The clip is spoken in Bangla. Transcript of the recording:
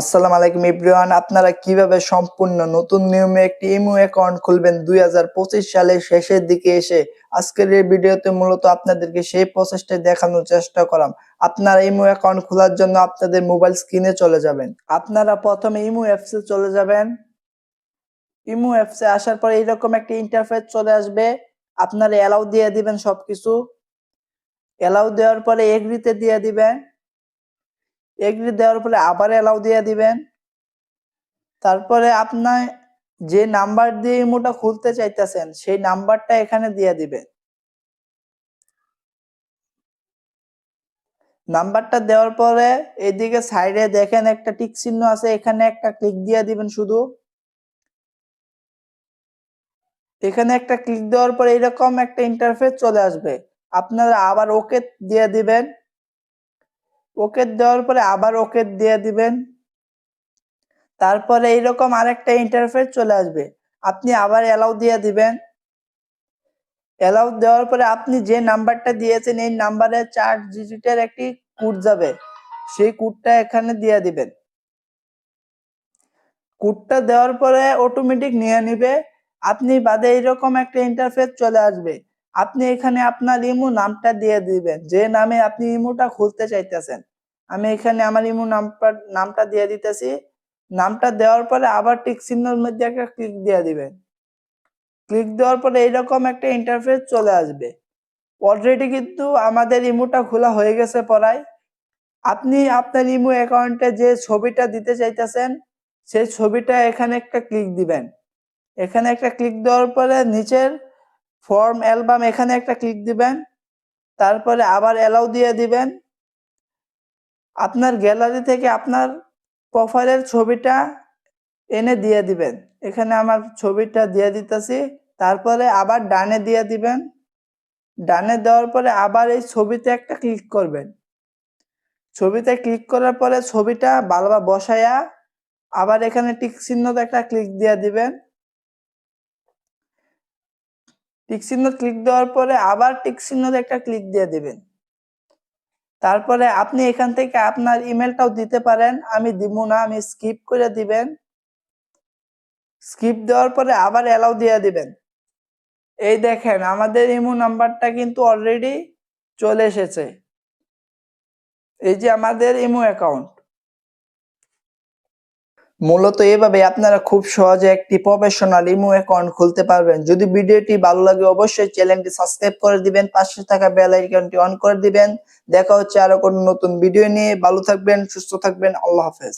আসসালামু আলাইকুম ইব্রিয়ান আপনারা কীভাবে সম্পূর্ণ নতুন নিয়মে একটি ইমো অ্যাকাউন্ট খুলবেন দু হাজার পঁচিশ সালের শেষের দিকে এসে? আজকের এই ভিডিওতে মূলত আপনাদেরকে সেই প্রসেসটা দেখানোর চেষ্টা করাম। আপনারা ইমো অ্যাকাউন্ট খোলার জন্য আপনাদের মোবাইল স্ক্রিনে চলে যাবেন। আপনারা প্রথমে ইমো অ্যাপসে চলে যাবেন। ইমো অ্যাপসে আসার পরে এইরকম একটা ইন্টারফেস চলে আসবে। আপনারা অ্যালাউ দিয়ে দিবেন সবকিছু। অ্যালাউ দেওয়ার পরে এগ্রিতে দিয়ে দিবেন। এগ্রি দেওয়ার পরে আবার অ্যালাউ দিয়ে দিবেন। তারপরে আপনার যে নাম্বার দিয়ে ইমোটা খুলতে চাইতেছেন, সেই নাম্বারটা এখানে দিয়ে দিবেন। নাম্বারটা দেওয়ার পরে এদিকে সাইডে দেখেন একটা টিক চিহ্ন আছে, এখানে একটা ক্লিক দিয়ে দিবেন শুধু। এখানে একটা ক্লিক দেওয়ার পরে এরকম একটা ইন্টারফেস চলে আসবে। আপনারা আবার ওকে দিয়ে দিবেন। ওকে দেওয়ার পরে আবার ওকে দিয়ে দিবেন। তারপরে এইরকম আরেকটা ইন্টারফেস চলে আসবে। আপনি আবার অ্যালাউ দিয়ে দিবেন। অ্যালাউ দেওয়ার পরে আপনি যে নাম্বারটা দিয়েছেন, এই নাম্বারে চার ডিজিটের একটি কোড যাবে। সেই কোডটা এখানে দিয়ে দিবেন। কোডটা দেওয়ার পরে অটোমেটিক নিয়ে নিবে। আপনি বাদে এইরকম একটা ইন্টারফেস চলে আসবে। আপনি এখানে আপনার ইমো নামটা দিয়ে দিবেন। যে নামে আপনি ইমোটা খুলতে চাইতেছেন। আমি এখানে আমার ইমো নামটা দিয়ে দিতেছি। নামটা দেওয়ার পরে আবার টিক চিহ্নের মধ্যে একটা ক্লিক দিয়ে দিবেন। ক্লিক দেওয়ার পরে এইরকম একটা ইন্টারফেস চলে আসবে। অলরেডি কিন্তু আমাদের ইমোটা খোলা হয়ে গেছে পড়ায়। আপনি আপনার ইমো অ্যাকাউন্টে যে ছবিটা দিতে চাইতেছেন, সেই ছবিটা এখানে একটা ক্লিক দিবেন। এখানে একটা ক্লিক দেওয়ার পরে নিচের ফর্ম অ্যালবাম এখানে একটা ক্লিক দিবেন, তারপরে আবার অ্যালাউ দিয়ে দিবেন। আপনার গ্যালারি থেকে আপনার প্রোফাইলের ছবিটা এনে দিয়ে দিবেন। এখানে আমার ছবিটা দিয়ে দিতেছি, তারপরে আবার ডানে দিয়ে দিবেন। ডানে দেওয়ার পরে আবার এই ছবিতে একটা ক্লিক করবেন। ছবিতে ক্লিক করার পরে ছবিটা ভালোভাবে বসায়া আবার এখানে টিক চিহ্নতে একটা ক্লিক দিয়ে দিবেন। টিক চিহ্ন ক্লিক দেওয়ার পরে আবার টিক চিহ্নতে একটা ক্লিক দিয়ে দিবেন। তারপরে আপনি এখান থেকে আপনার ইমেলটাও দিতে পারেন। আমি দিব না, আমি স্কিপ করে দিবেন। স্কিপ দেওয়ার পরে আবার অ্যালাউ দিয়ে দিবেন। এই দেখেন, আমাদের ইমো নাম্বারটা কিন্তু অলরেডি চলে এসেছে। এই যে আমাদের ইমো অ্যাকাউন্ট মূলত এভাবে আপনারা খুব সহজে একটি প্রফেশনাল ইমো অ্যাকাউন্ট খুলতে পারবেন। যদি ভিডিওটি ভালো লাগে, অবশ্যই চ্যানেলটি সাবস্ক্রাইব করে দিবেন, পাশে থাকা বেল আইকনটি অন করে দিবেন। দেখা হচ্ছে আরও কোনো নতুন ভিডিও নিয়ে। ভালো থাকবেন, সুস্থ থাকবেন। আল্লাহ হাফেজ।